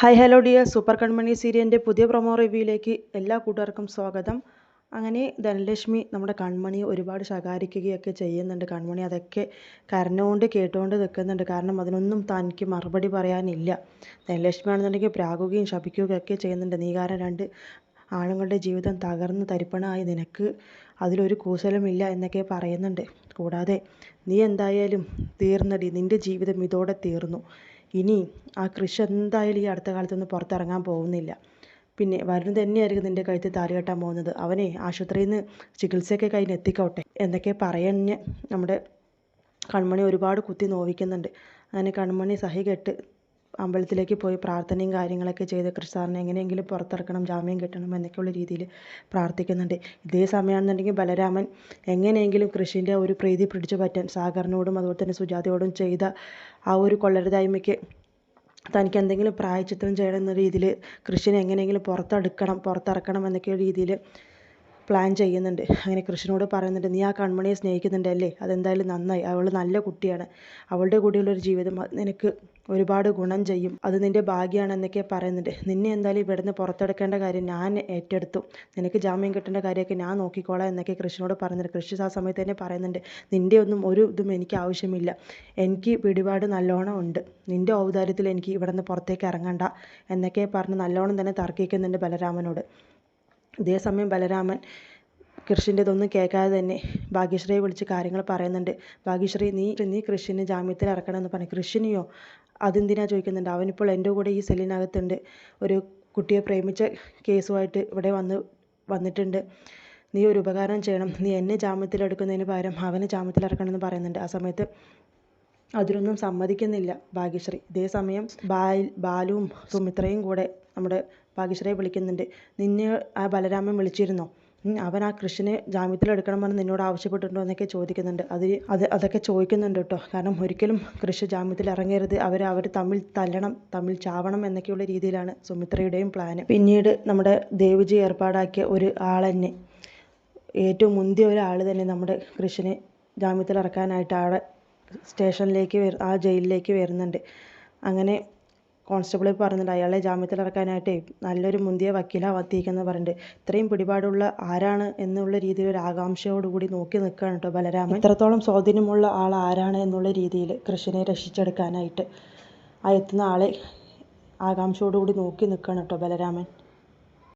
Hi hello dear super Kanmani സീരിയലിന്റെ പുതിയ promo റിവ്യൂയിലേക്ക് എല്ലാ കൂട്ടുകാർക്കും സ്വാഗതം. അങ്ങനെ ധനലക്ഷ്മി നമ്മുടെ കൺമണിയെ ഒരുപാട് ശകാരിക്കുകയൊക്കെ ചെയ്യുന്നുണ്ട്. കൺമണി അതൊക്കെ കരഞ്ഞുകൊണ്ട് കേട്ടുകൊണ്ട് നിൽക്കുന്നുണ്ട്. കാരണം അതിനൊന്നും തനിക്ക് മറുപടി പറയാനില്ല. ധനലക്ഷ്മി ആണെന്നുണ്ടെങ്കിൽ പ്രാകുകയും ശപിക്കുകയൊക്കെ ചെയ്യുന്നുണ്ട്. നീ കാരണം രണ്ട് ആണുങ്ങളുടെ ജീവിതം തകർന്ന് തരിപ്പണമായി നിനക്ക് അതിലൊരു കൂശലമില്ല എന്നൊക്കെ പറയുന്നുണ്ട്. കൂടാതെ നീ എന്തായാലും തീർന്നടി. നിന്റെ ജീവിതം ഇതോടെ തീർന്നു. ഇനി ആ കൃഷി എന്തായാലും ഈ അടുത്ത കാലത്തൊന്നും പുറത്തിറങ്ങാൻ പോകുന്നില്ല. പിന്നെ വരുൺ തന്നെയായിരിക്കും നിന്റെ കഴുത്തിൽ താലി കെട്ടാൻ പോകുന്നത്. അവനെ ആശുപത്രിയിൽ നിന്ന് ചികിത്സയൊക്കെ കഴിഞ്ഞ് എത്തിക്കോട്ടെ. എന്നൊക്കെ പറഞ്ഞ് നമ്മുടെ കൺമണി ഒരുപാട് കുത്തി നോവിക്കുന്നുണ്ട്. അങ്ങനെ കൺമണി സഹി കെട്ട് അമ്പലത്തിലേക്ക് പോയി പ്രാർത്ഥനയും കാര്യങ്ങളൊക്കെ ചെയ്ത് കൃഷ്ണസാറിനെ എങ്ങനെയെങ്കിലും പുറത്തിറക്കണം ജാമ്യം കിട്ടണം എന്നൊക്കെയുള്ള രീതിയിൽ പ്രാർത്ഥിക്കുന്നുണ്ട്. ഇതേ സമയമാണെന്നുണ്ടെങ്കിൽ ബലരാമൻ എങ്ങനെയെങ്കിലും കൃഷിന്റെ ഒരു പ്രീതി പിടിച്ചു പറ്റാൻ സാഗറിനോടും അതുപോലെ തന്നെ സുജാതയോടും ചെയ്ത ആ ഒരു കൊള്ളരുതായ്മയ്ക്ക് തനിക്ക് എന്തെങ്കിലും പ്രായച്ചിത്തം ചെയ്യണം എന്ന രീതിയിൽ കൃഷിനെ എങ്ങനെയെങ്കിലും പുറത്തെടുക്കണം പുറത്തിറക്കണം എന്നൊക്കെ രീതിയിൽ പ്ലാൻ ചെയ്യുന്നുണ്ട്. അങ്ങനെ കൃഷ്ണനോട് പറയുന്നുണ്ട് നീ ആ കൺമണിയെ സ്നേഹിക്കുന്നുണ്ടല്ലേ? അതെന്തായാലും നന്നായി. അവൾ നല്ല കുട്ടിയാണ്. അവളുടെ കൂടെയുള്ളൊരു ജീവിതം നിനക്ക് ഒരുപാട് ഗുണം ചെയ്യും. അത് നിന്റെ ഭാഗ്യമാണെന്നൊക്കെ പറയുന്നുണ്ട്. നിന്നെ എന്തായാലും ഇവിടുന്ന് പുറത്തെടുക്കേണ്ട കാര്യം ഞാൻ ഏറ്റെടുത്തു. നിനക്ക് ജാമ്യം കിട്ടേണ്ട കാര്യമൊക്കെ ഞാൻ നോക്കിക്കോളാം എന്നൊക്കെ കൃഷ്ണനോട് പറയുന്നുണ്ട് കൃഷി ആ സമയത്ത് തന്നെ പറയുന്നുണ്ട് നിന്റെ ഒന്നും ഒരു ഇതും എനിക്ക് ആവശ്യമില്ല. എനിക്ക് പിടിപാട് നല്ലോണം ഉണ്ട്. നിന്റെ ഔദാര്യത്തിൽ എനിക്ക് ഇവിടുന്ന് പുറത്തേക്ക് ഇറങ്ങണ്ട എന്നൊക്കെ പറഞ്ഞ് നല്ലോണം തന്നെ തർക്കിക്കുന്നുണ്ട് ബലരാമനോട്. ഇതേസമയം ബലരാമൻ കൃഷിന്റെ ഇതൊന്നും കേൾക്കാതെ തന്നെ ഭാഗ്യശ്രീയെ വിളിച്ച് കാര്യങ്ങൾ പറയുന്നുണ്ട്. ഭാഗ്യശ്രീ നീ നീ കൃഷിനെ ജാമ്യത്തിൽ ഇറക്കണമെന്ന് പറഞ്ഞു. കൃഷിനെയോ? അതെന്തിനാ ചോദിക്കുന്നുണ്ട്. അവനിപ്പോൾ എന്റെ കൂടെ ഈ സെല്ലിനകത്തുണ്ട്. ഒരു കുട്ടിയെ പ്രേമിച്ച കേസുമായിട്ട് ഇവിടെ വന്ന് വന്നിട്ടുണ്ട്. നീ ഒരു ഉപകാരം ചെയ്യണം. നീ എന്നെ ജാമ്യത്തിലെടുക്കുന്നതിന് പകരം അവനെ ജാമ്യത്തിലിറക്കണമെന്ന് പറയുന്നുണ്ട്. ആ സമയത്ത് അതിനൊന്നും സമ്മതിക്കുന്നില്ല ഭാഗ്യശ്രീ. ഇതേ സമയം ബാൽ ബാലുവും സുമിത്രയും കൂടെ നമ്മുടെ ഭാഗ്യശ്രീയെ വിളിക്കുന്നുണ്ട്. നിന്നെ ആ ബലരാമൻ വിളിച്ചിരുന്നോ? അവൻ ആ കൃഷിനെ ജാമ്യത്തിലെടുക്കണം പറഞ്ഞ് നിന്നോട് ആവശ്യപ്പെട്ടിട്ടുണ്ടോ എന്നൊക്കെ ചോദിക്കുന്നുണ്ട്. അത് അത് അതൊക്കെ ചോദിക്കുന്നുണ്ട് കേട്ടോ. കാരണം ഒരിക്കലും കൃഷി ജാമ്യത്തിൽ ഇറങ്ങരുത്. അവർ അവർ തമ്മിൽ തല്ലണം തമ്മിൽ ചാവണം എന്നൊക്കെയുള്ള രീതിയിലാണ് സുമിത്രയുടെയും പ്ലാന് പിന്നീട് നമ്മുടെ ദേവിജി ഏർപ്പാടാക്കിയ ഒരു ആൾ തന്നെ ഏറ്റവും മുന്തിയ ഒരാൾ തന്നെ നമ്മുടെ കൃഷിനെ ജാമ്യത്തിൽ ഇറക്കാനായിട്ട് ആളെ സ്റ്റേഷനിലേക്ക് ആ ജയിലിലേക്ക് വരുന്നുണ്ട്. അങ്ങനെ കോൺസ്റ്റബിൾ പറയുന്നുണ്ട് അയാളെ ജാമ്യത്തിൽ ഇറക്കാനായിട്ട് നല്ലൊരു മുന്തിയ വക്കീലാ വത്തിയിരിക്കുന്നത് പറഞ്ഞിട്ട് ഇത്രയും പിടിപാടുള്ള ആരാണ് എന്നുള്ള രീതിയിൽ ഒരു ആകാംക്ഷയോടുകൂടി നോക്കി നിൽക്കുകയാണ് കേട്ടോ ബലരാമൻ. ഇത്രത്തോളം സ്വാധീനമുള്ള ആൾ ആരാണ് എന്നുള്ള രീതിയിൽ കൃഷ്ണനെ രക്ഷിച്ചെടുക്കാനായിട്ട് ആ എത്തുന്ന ആളെ ആകാംക്ഷയോടുകൂടി നോക്കി നിൽക്കുകയാണ് കേട്ടോ ബലരാമൻ.